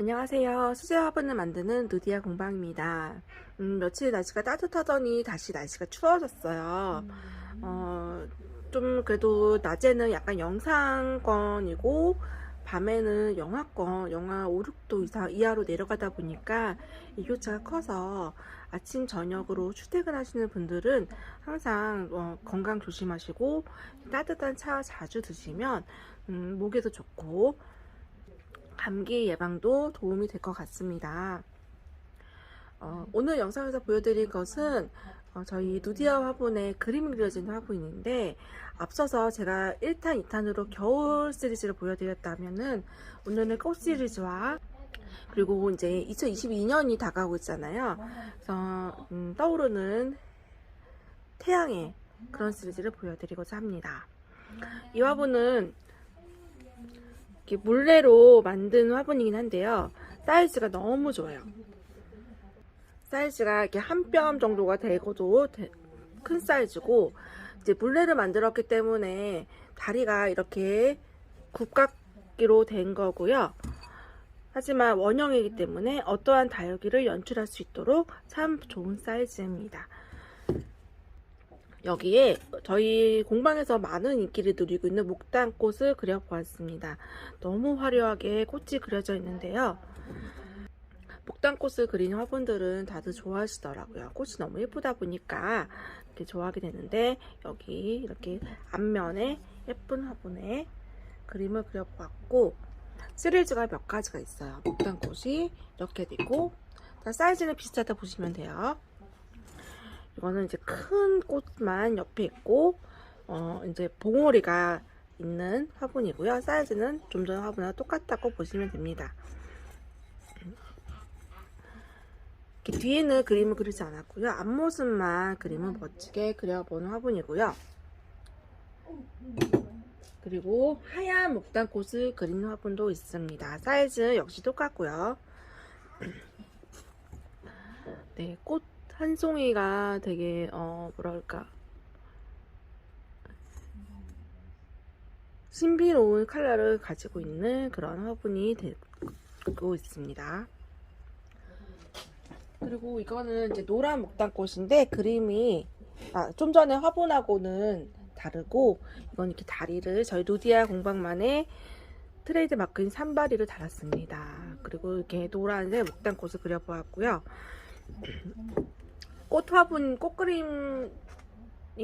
안녕하세요. 수제 화분을 만드는 누디아 공방입니다. 음, 며칠 날씨가 따뜻하더니 다시 날씨가 추워졌어요. 어, 좀 그래도 낮에는 약간 영상권이고 밤에는 영하권, 영하 5, 6도 이상 이하로 내려가다 보니까 일교차가 커서 아침 저녁으로 출퇴근하시는 분들은 항상 어, 건강 조심하시고 따뜻한 차 자주 드시면 음, 목에도 좋고 감기 예방도 도움이 될 것 같습니다. 어, 오늘 영상에서 보여드릴 것은 어, 저희 누디아 화분에 그림이 그려진 화분인데 앞서서 제가 1탄, 2탄으로 겨울 시리즈를 보여드렸다면은 오늘은 꽃 시리즈와 그리고 이제 2022년이 다가오고 있잖아요. 그래서 음, 떠오르는 태양의 그런 시리즈를 보여드리고자 합니다. 이 화분은 물레로 만든 화분이긴 한데요. 사이즈가 너무 좋아요. 사이즈가 이렇게 한 뼘 정도가 되고도 되- 큰 사이즈고 이제 물레를 만들었기 때문에 다리가 이렇게 굽각기로 된 거고요. 하지만 원형이기 때문에 어떠한 다육이를 연출할 수 있도록 참 좋은 사이즈입니다. 여기에 저희 공방에서 많은 인기를 누리고 있는 목단꽃을 그려보았습니다. 너무 화려하게 꽃이 그려져 있는데요. 목단꽃을 그린 화분들은 다들 좋아하시더라고요. 꽃이 너무 예쁘다 보니까 이렇게 좋아하게 되는데 여기 이렇게 앞면에 예쁜 화분에 그림을 그려보았고 시리즈가 몇 가지가 있어요. 목단꽃이 이렇게 되고 사이즈는 비슷하다 보시면 돼요. 이거는 이제 큰 꽃만 옆에 있고 어 이제 봉오리가 있는 화분이고요. 사이즈는 좀 전에 화분과 똑같다고 보시면 됩니다. 뒤에는 그림을 그리지 않았고요. 앞모습만 그림을 멋지게 그려보는 화분이고요. 그리고 하얀 목단꽃을 그리는 화분도 있습니다. 사이즈 역시 똑같고요. 네, 꽃 한 송이가 되게 어 뭐랄까 신비로운 컬러를 가지고 있는 그런 화분이 되고 있습니다. 그리고 이거는 이제 노란 목단꽃인데 그림이 아, 좀 전에 화분하고는 다르고 이건 이렇게 다리를 저희 루디아 공방만의 트레이드 마크인 산바리를 달았습니다. 그리고 이렇게 노란색 목단꽃을 그려보았고요. 꽃 화분, 꽃 그림이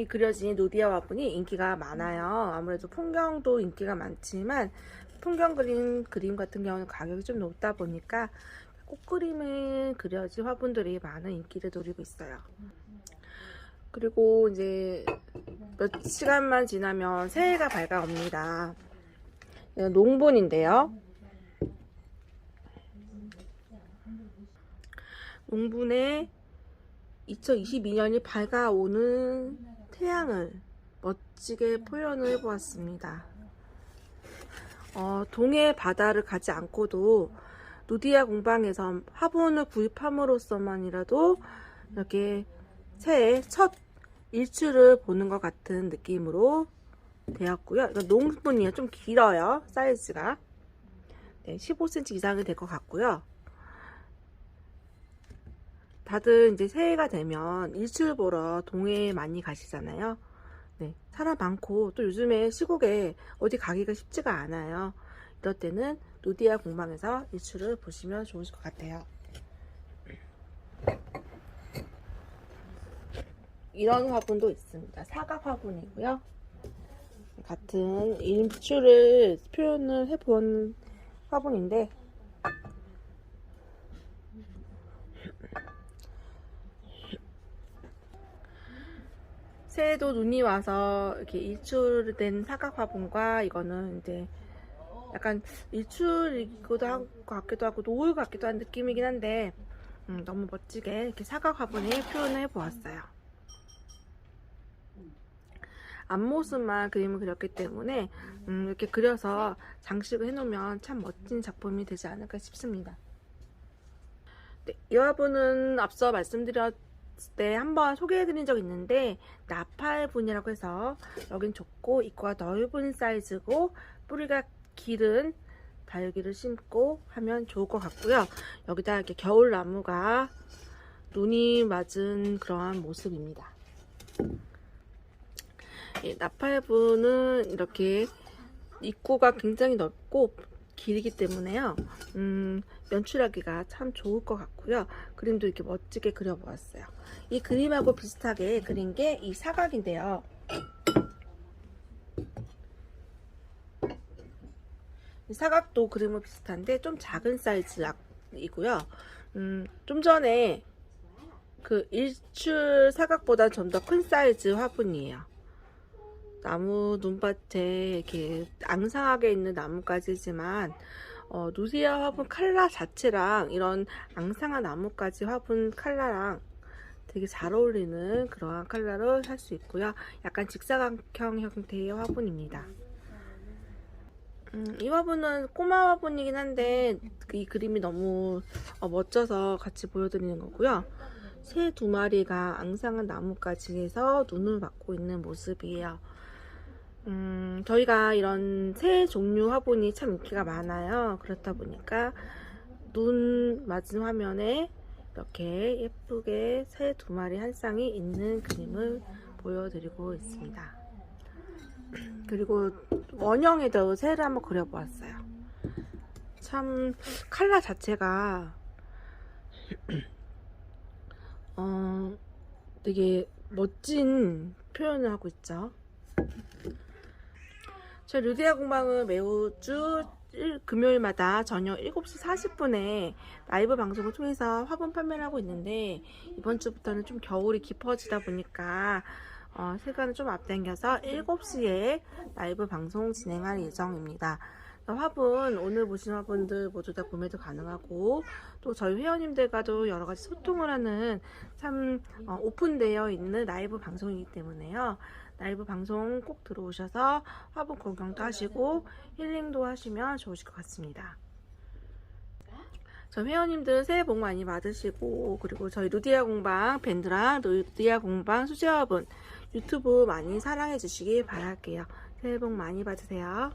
그려진 루디아 화분이 인기가 많아요. 아무래도 풍경도 인기가 많지만 풍경 그림 그림 같은 경우는 가격이 좀 높다 보니까 꽃 그림을 그려진 화분들이 많은 인기를 누리고 있어요. 그리고 이제 몇 시간만 지나면 새해가 밝아옵니다. 이건 농분인데요. 농분에 2022년이 밝아오는 태양을 멋지게 표현을 해보았습니다. 어, 동해 바다를 가지 않고도 누디아 공방에서 화분을 구입함으로써만이라도 이렇게 새해 첫 일출을 보는 것 같은 느낌으로 되었고요. 농분이에요. 좀 길어요. 사이즈가. 네, 15cm 이상이 될 것 같고요. 다들 이제 새해가 되면 일출 보러 동해에 많이 가시잖아요. 네, 사람 많고 또 요즘에 시국에 어디 가기가 쉽지가 않아요. 이럴 때는 누디아 공방에서 일출을 보시면 좋으실 것 같아요. 이런 화분도 있습니다. 사각 화분이고요. 같은 일출을 표현을 해본 화분인데 새해도 눈이 와서 이렇게 일출된 사각 화분과 이거는 이제 약간 일출이기도 한 것 같기도 하고 노을 같기도 한 느낌이긴 한데 음, 너무 멋지게 이렇게 사각 화분에 표현을 해보았어요. 앞모습만 그림을 그렸기 때문에 음, 이렇게 그려서 장식을 해놓으면 참 멋진 작품이 되지 않을까 싶습니다. 네, 이 화분은 앞서 말씀드렸을 때 한번 소개해드린 적 있는데 나팔분이라고 해서 여긴 좁고 입구가 넓은 사이즈고 뿌리가 길은 다육이를 심고 하면 좋을 것 같고요. 여기다 이렇게 겨울 나무가 눈이 맞은 그러한 모습입니다. 예, 나팔부는 이렇게 입구가 굉장히 넓고 길이기 때문에요. 음, 연출하기가 참 좋을 것 같고요. 그림도 이렇게 멋지게 그려보았어요. 이 그림하고 비슷하게 그린 게 이 사각인데요. 이 사각도 그림은 비슷한데 좀 작은 사이즈이고요. 음, 좀 전에 그 일출 사각보다 좀 더 큰 사이즈 화분이에요. 나무 눈밭에 이렇게 앙상하게 있는 나무까지지만 어, 누디아 화분 칼라 자체랑 이런 앙상한 나무까지 화분 칼라랑 되게 잘 어울리는 그러한 칼라로 살 수 있고요. 약간 직사각형 형태의 화분입니다. 음, 이 화분은 꼬마 화분이긴 한데 이 그림이 너무 어, 멋져서 같이 보여드리는 거고요. 새 두 마리가 앙상한 나무가지에서 눈을 받고 있는 모습이에요. 음, 저희가 이런 새 종류 화분이 참 인기가 많아요. 그렇다 보니까 눈 맞은 화면에 이렇게 예쁘게 새 두 마리 한 쌍이 있는 그림을 보여드리고 있습니다. 그리고 원형에도 새를 한번 그려보았어요. 참 칼라 자체가 어 되게 멋진 표현을 하고 있죠. 저 루디아 공방은 매우 주 일- 금요일마다 저녁 7시 40분에 라이브 방송을 통해서 화분 판매를 하고 있는데 이번 주부터는 좀 겨울이 깊어지다 보니까 어, 시간을 좀 앞당겨서 7시에 라이브 방송 진행할 예정입니다. 화분 오늘 보신 화분들 모두 다 구매도 가능하고 또 저희 회원님들과도 여러 가지 소통을 하는 참 어, 오픈되어 있는 라이브 방송이기 때문에요. 라이브 방송 꼭 들어오셔서 화분 구경도 하시고 힐링도 하시면 좋으실 것 같습니다. 저 회원님들 새해 복 많이 받으시고 그리고 저희 루디아 공방 밴드랑 루디아 공방 수제화분 유튜브 많이 사랑해 주시기 바랄게요. 새해 복 많이 받으세요.